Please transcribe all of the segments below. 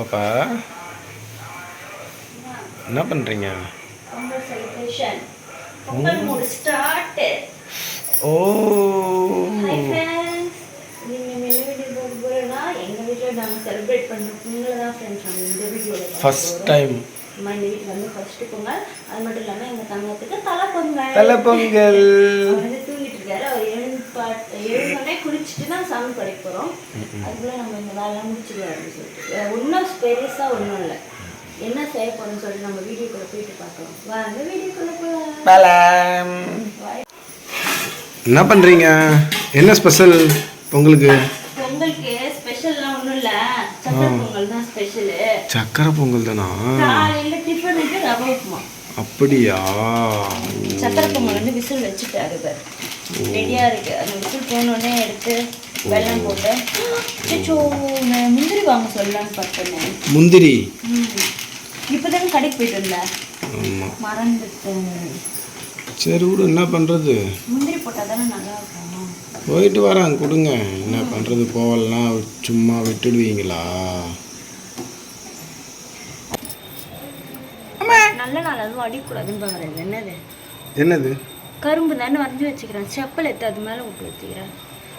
பாப்பா. என்ன பண்ணுறீங்க ஓ. ஃபர்ஸ்ட் டைம் வந்து ஃபர்ஸ்ட் பொங்கல். அது மட்டும் இல்லாமல் எங்கள் தங்கத்துக்கு தலை பொங்கல் தலை பொங்கல் எழுந்தோடனே குளிச்சுட்டு தான் சாமி படைக்க போகிறோம் அதுக்குள்ளே நம்ம இந்த வேலைலாம் முடிச்சுக்கலாம் அப்படின்னு சொல்லிட்டு. ஒன்றும் பெருசாக ஒன்றும் இல்லை. என்ன செய்ய போகிறோம்னு சொல்லிட்டு நம்ம வீடியோக்குள்ளே போயிட்டு பார்க்கலாம். வாங்க வீடியோக்குள்ளே போகலாம் பலம். என்ன பண்ணுறீங்க என்ன ஸ்பெஷல் பொங்கலுக்கு பொங்கலுக்கு ஸ்பெஷல்லாம் ஒன்றும் இல்லை. சக்கரை பொங்கல் தான் ஸ்பெஷலு சக்கரை பொங்கல் தானா? காலையில் டிஃபனுக்கு ரவை உப்புமா. அப்படியா? சக்கரை பொங்கல் வந்து விசில் வச்சுட்டாரு பாரு ரெடியாக இருக்கு. அந்த விசில் போனோடனே எடுத்து வெல்லம் போட்டு முந்திரி வாங்க சொல்லலான்னு பார்த்தேன். முந்திரி. இப்போதானே கடைக்கு போயிட்டு இருந்தேன் மறந்துட்டேன். சரி விடு என்ன பண்ணுறது முந்திரி போட்டால் தானே நல்லா இருக்கும் போயிட்டு வரேன் கொடுங்க. என்ன பண்ணுறது போகலாம் சும்மா விட்டுடுவீங்களா? நல்ல நாள் அதுவும் அடிக்கூடாதுன்னு பாக்குறேன். என்னது? என்னது? கரும்பு தானே வரைஞ்சி வச்சுக்கிறேன். செப்பல் எடுத்து அது மேலே விட்டு வச்சுக்கிறேன்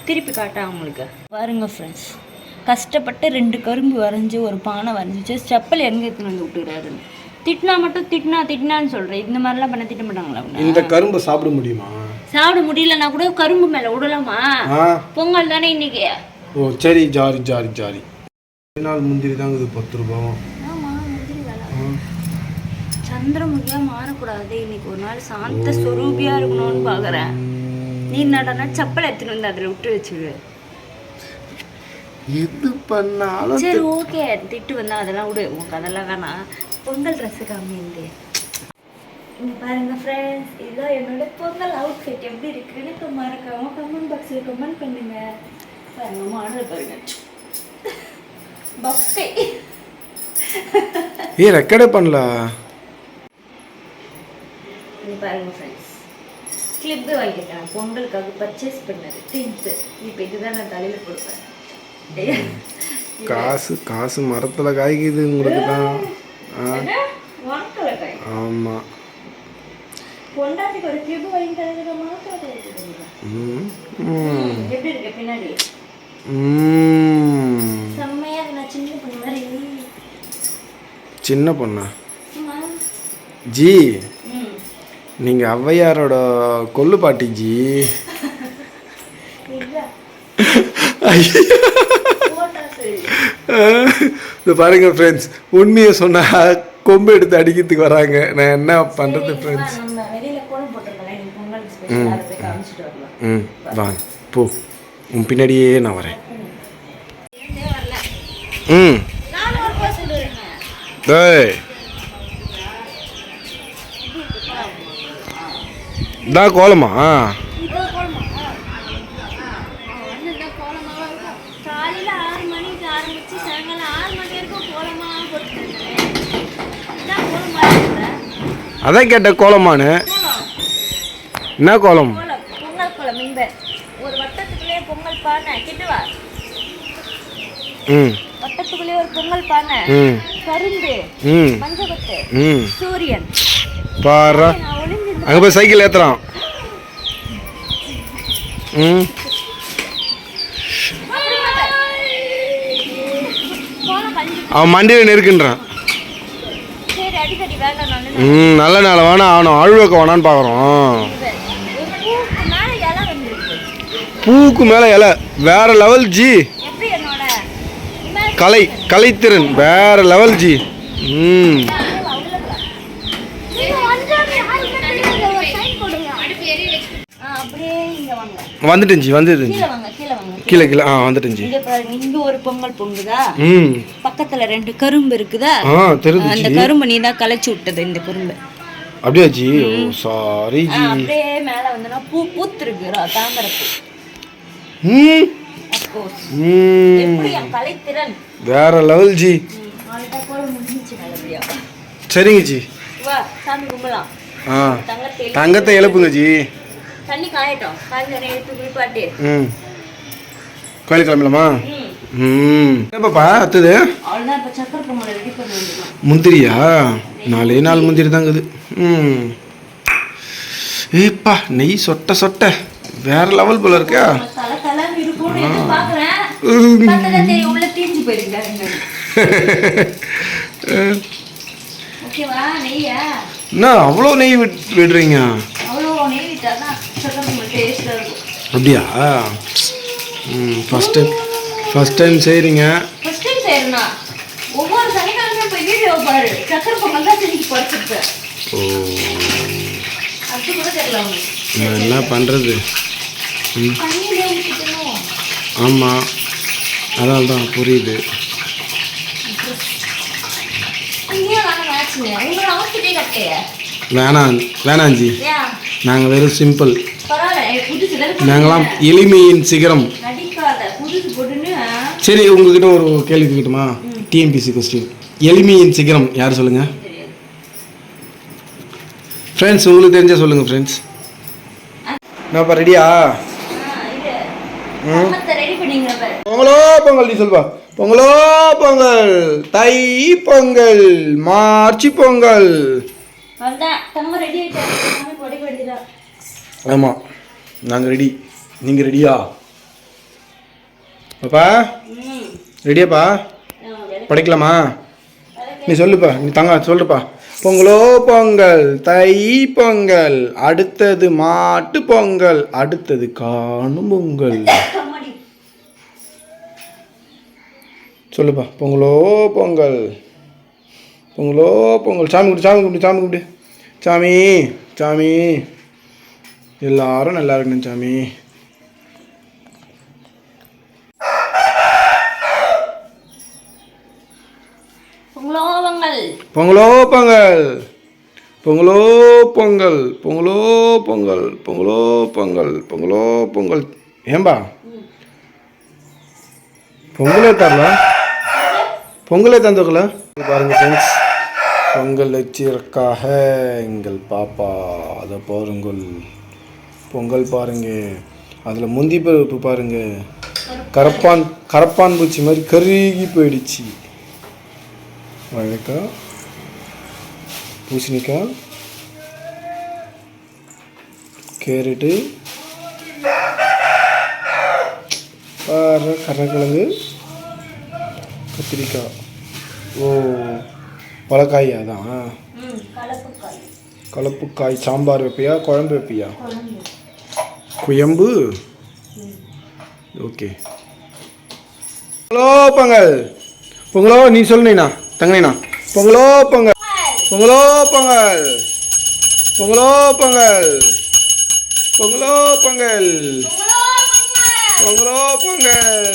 திருப்பி காட்டேன் அவங்களுக்கு பாருங்க ஃப்ரெண்ட்ஸ் கஷ்டப்பட்டு ரெண்டு கரும்பு வரைஞ்சி ஒரு பானை வரைஞ்சி வச்சு செப்பல் எங்கே எடுத்துன்னு வந்து விட்டுக்கிறாருன்னு திட்டினா மட்டும் திட்டினா திட்டினான்னு சொல்கிறேன் இந்த மாதிரிலாம் பண்ண திட்ட மாட்டாங்களா? இந்த கரும்பை சாப்பிட முடியுமா? சாப்பிட முடியலன்னா கூட கரும்பு மேலே விடலாமா? பொங்கல் தானே இன்னைக்கு. ஓ சரி ஜாரி ஜாரி ஜாரி. நாள் முந்திரி தாங்க இது பத்து ரூபாவும் சந்திரமுகியா மாறக்கூடாது. இன்னைக்கு ஒரு நாள் சாந்த ஸ்வரூபியா இருக்கணும்னு பாக்குறேன். நீ நடனா செப்பல் எடுத்துன்னு வந்து அதில் விட்டு வச்சுடு எது பண்ணாலும் சரி ஓகே திட்டு வந்தா அதெல்லாம் விடு. உனக்கு அதெல்லாம் வேணாம். பொங்கல் ட்ரெஸ்ஸு காமிந்து இங்க பாருங்க ஃப்ரெண்ட்ஸ் இதுதான் என்னோட பொங்கல் அவுட்ஃபிட் எப்படி இருக்குன்னு இப்போ மறக்காம கமெண்ட் பாக்ஸில் கமெண்ட் பண்ணுங்க. பாருங்க மாடல் பாருங்க பஃபே ஏ ரெக்கார்டே பண்ணல? இங்க பாருங்க ஃப்ரெண்ட்ஸ் கிளிப்பு வாங்கிட்டேன் பொங்கலுக்காக பர்ச்சேஸ் பண்ணது. திங்ஸு இப்போ இதுதான் நான் தலையில் கொடுப்பேன். காசு காசு மரத்தில் காய்க்குது உங்களுக்கு தான். ஆமாம் பொண்டாட்டிக்கு ஒரு கிளிப்பு வாங்கி தரதுக்கு மாத்திரம் ம் ம் எப்படி இருக்கு பின்னாடி? ம். செம்மையா இருக்கு. நான் சின்ன பொண்ணு மாதிரி. சின்ன பொண்ணா. ஜி. நீங்கள் ஔவையாரோட கொல்லு பாட்டி ஜி. இல்ல போட்டா சரி இது பாருங்க ஃப்ரெண்ட்ஸ் உண்மையை சொன்னால் கொம்பு எடுத்து அடிக்கிறதுக்கு வராங்க. நான் என்ன பண்ணுறது ஃப்ரெண்ட்ஸ் வரலாம். ம் வாங்க போ. உன் பின்னாடியே நான் வரேன். ம். நானும் இதான் கோலமா? அதான் கேட்ட கோலமானு கோலம். என்ன கோலம்? பொங்கல் கோலம் இந்த ஒரு வட்டத்துக்குள்ளே பொங்கல் பானை. கிட்டுவா ம். வட்டத்துக்குள்ளே ஒரு பொங்கல் பானை. ம். கரும்பு. ம். மஞ்சக்கொத்து ம். சூரியன். பாரு. அங்கே போய் சைக்கிள் ஏற்றுறான் ம். அவன் மண்டியில் நெருக்குன்றான். ம் நல்ல நாள் வேணாம் அவனை அழுவக்க வேணான்னு பார்க்குறோம் பூக்கு மேலே இலை. பூவுக்கு மேலே இலை வேற லெவல் ஜி கலை கலைத்திறன். வேற லெவல் ஜி ம். வந்துட்டேன் ஜி கீழே கீழே ஆ வந்துட்டேன் ஜி இங்க ஒரு பொங்கல் பொங்குதா? ம். பக்கத்துல ரெண்டு கரும்பு இருக்குதா? ஆ தெரியுது அந்த கரும்பு நீ தான் களைச்சு விட்டது இந்த கரும்பு. அப்படியா ஜி? ஓ சாரி ஜி. அப்படியே மேல வந்தனா பூ பூத்திருக்கு தாமரை பூ ம். ம். வேற லெவல் ஜி. சரிங்க ஜி. வா சாமி கும்பலாம் ஆ. தங்கத்தை எழுப்புங்க ஜி. தண்ணி காயட்டும். காய்ச்சல் எடுத்து குளிப்பாட்டி ம். கோயில் கிளம்பலாமா ம். ம் என்னப்பாப்பா அடுத்தது அவ்வளோதான் இப்போ சக்கரை பொங்கலை ரெடி பண்ண வேண்டியதான் முந்திரியா? நாலே நாலு முந்திரி தாங்குது. ம். ஏப்பா நெய் சொட்ட சொட்ட. வேற லெவல் போல இருக்கா. தலை தலை இருக்கும்னு எதிர்பார்க்குறேன் ம். பார்த்தா தெரியும் உள்ள தீஞ்சு போயிருக்காங்க ஓகேவா நெய்யா? என்ன அவ்வளோ நெய் விட் விடுறீங்க? அப்படியா? ம் ஃபஸ்ட் டைம் ஃபஸ்ட் டைம் செய்கிறீங்க ஃபர்ஸ்ட் டைம் செய்யறேன்னா ஒவ்வொரு சனிக்கிழமையும் போய் வீடியோ பாரு. சக்கரை பொங்கல் தான் செஞ்சு படிச்சிருப்பேன். ஓ. அது கூட தெரியல நான் என்ன பண்ணுறது ம். ஆமாம் அதனால தான் புரியுது. வேணாம் வேணாஞ்சி நாங்கள் வெறும் சிம்பிள் நாங்களாம் எளிமையின் சிகரம். சரி உங்ககிட்ட ஒரு கேள்வி கேட்கட்டுமா? டிஎன்பிசி கொஸ்டின் எளிமையின் சிகரம் யார் சொல்லுங்க? தெரியாது ஃப்ரெண்ட்ஸ் உங்களுக்கு தெரிஞ்சா சொல்லுங்க ஃப்ரெண்ட்ஸ் என்னப்பா ரெடியா பொங்கலோ பொங்கல் நீ சொல்வா. பொங்கலோ பொங்கல். தை பொங்கல் மார்ச் பொங்கல் வந்தேன் தங்க ரெடி ஆயிட்டாரு படிக்க வேண்டியதான் ஆமாம் நாங்கள் ரெடி நீங்கள் ரெடியா பாப்பா ரெடியாப்பா படைக்கலாமா? நீ சொல்லுப்பா. நீ தங்க சொல்லுப்பா. பொங்கலோ பொங்கல். தை பொங்கல். அடுத்தது மாட்டு பொங்கல். அடுத்தது காணும் பொங்கல். சொல்லுப்பா. பொங்கலோ பொங்கல். பொங்கலோ பொங்கல். சாமி கும்பிடு சாமி கும்பிடு சாமி கும்பிடு. சாமி சாமி. எல்லாரும் நல்லா இருக்கணும் சாமி. பொங்கலோ பொங்கல் பொங்கலோ பொங்கல் பொங்கலோ பொங்கல் பொங்கலோ பொங்கல் பொங்கலோ பொங்கல் ஏம்பா பொங்கலே தரல. பொங்கலே தந்துக்கல. பாருங்க ஃப்ரெண்ட்ஸ் பொங்கல் வச்சிருக்காக எங்கள் பாப்பா. அதை பாருங்கள் பொங்கல் பாருங்க. அதில் முந்தி பருப்பு பாருங்க. கரப்பான் கரப்பான் பூச்சி மாதிரி கருகி போயிடுச்சு. வாழைக்காய் பூசணிக்காய் கேரட்டு. பாரு கருணக்கிழங்கு கத்திரிக்காய். ஓ பழக்காய் அதான். கலப்புக்காய். சாம்பார் வைப்பியா குழம்பு வைப்பியா? குயம்பு. ஓகே. பொங்கலோ பொங்கல். பொங்கலோ நீ சொல்லுண்ணா தங்கண்ணா பொங்கலோ பொங்கல். பொங்கலோ பொங்கல். பொங்கலோ பொங்கல். பொங்கலோ பொங்கல். பொங்கலோ பொங்கல்.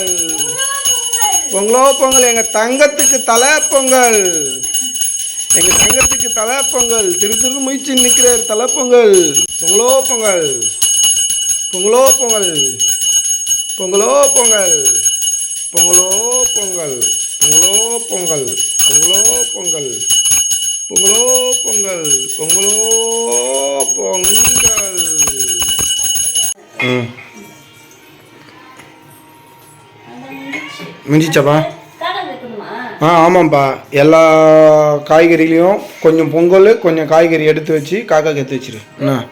பொங்கலோ பொங்கல். எங்கள் தங்கத்துக்கு தலை பொங்கல். எங்கள் தங்கத்துக்கு தலை பொங்கல். திரு திரு முயற்சி நிற்கிறார் தலை பொங்கல். பொங்கலோ பொங்கல். பொங்கலோ பொங்கல். பொங்கலோ பொங்கல். பொங்கலோ பொங்கல். பொங்கலோ பொங்கல். பொங்கலோ பொங்கல். பொங்கலோ பொங்கல். பொங்கலோ பொங்கல். ம். வைக்கணுமா ஆ ஆமாம்ப்பா எல்லா காய்கறிலையும் கொஞ்சம் பொங்கல் கொஞ்சம் காய்கறி எடுத்து வச்சு காக்காக்கு எடுத்து வச்சிரு. என்ன?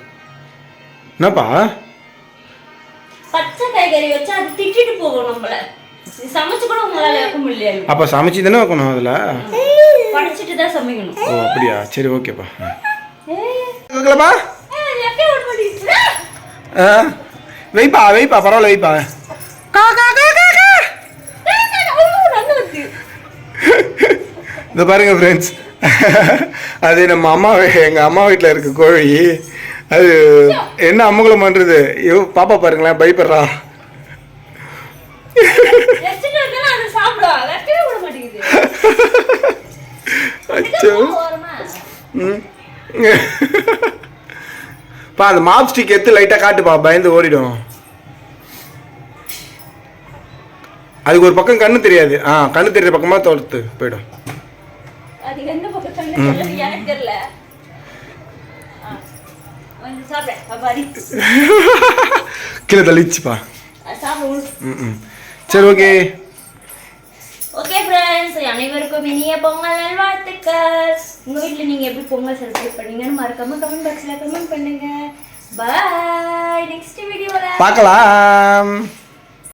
என்னப்பா? காய்கறி வச்சா அது திட்டிட்டு போகும் நம்மள. சமைச்சு கூட உங்களால வைக்க முடியல அப்போ சமைச்சு தானே வைக்கணும் அதில்? படிச்சுட்டு தான் சமைக்கணும். ஓ அப்படியா? சரி ஓகேப்பா. ஆ வைப்பா வைப்பா பரவாயில்ல கா கா கா கா கா. வருது. இந்த பாருங்க ஃப்ரெண்ட்ஸ் அது நம்ம அம்மா எங்கள் அம்மா வீட்டில் இருக்க கோழி. அது என்ன அம்மகுலம் பண்ணுறது ஐயோ பாப்பா பாருங்களேன் பயப்படுறான் அச்சோ. பா அந்த மாப் ஸ்டிக் எடுத்து லைட்டாக காட்டுப்பா பயந்து ஓடிடும். அதுக்கு ஒரு பக்கம் கண்ணு தெரியாது. ஆ கண்ணு தெரியற பக்கமாக தோர்த்து போயிடும். கீழே தள்ளிச்சுப்பா ம் ம். சரி ஓகே ஓகே ஃப்ரெண்ட்ஸ் அனைவருக்கும் இனிய பொங்கல் நல்வாழ்த்துக்கள். உங்கள் வீட்டில் நீங்கள் எப்படி பொங்கல் செலிப்ரேட் பண்ணீங்கன்னு மறக்காம கமெண்ட் பாக்ஸில் கமெண்ட் பண்ணுங்க. பாய் நெக்ஸ்ட் வீடியோவில் பார்க்கலாம்.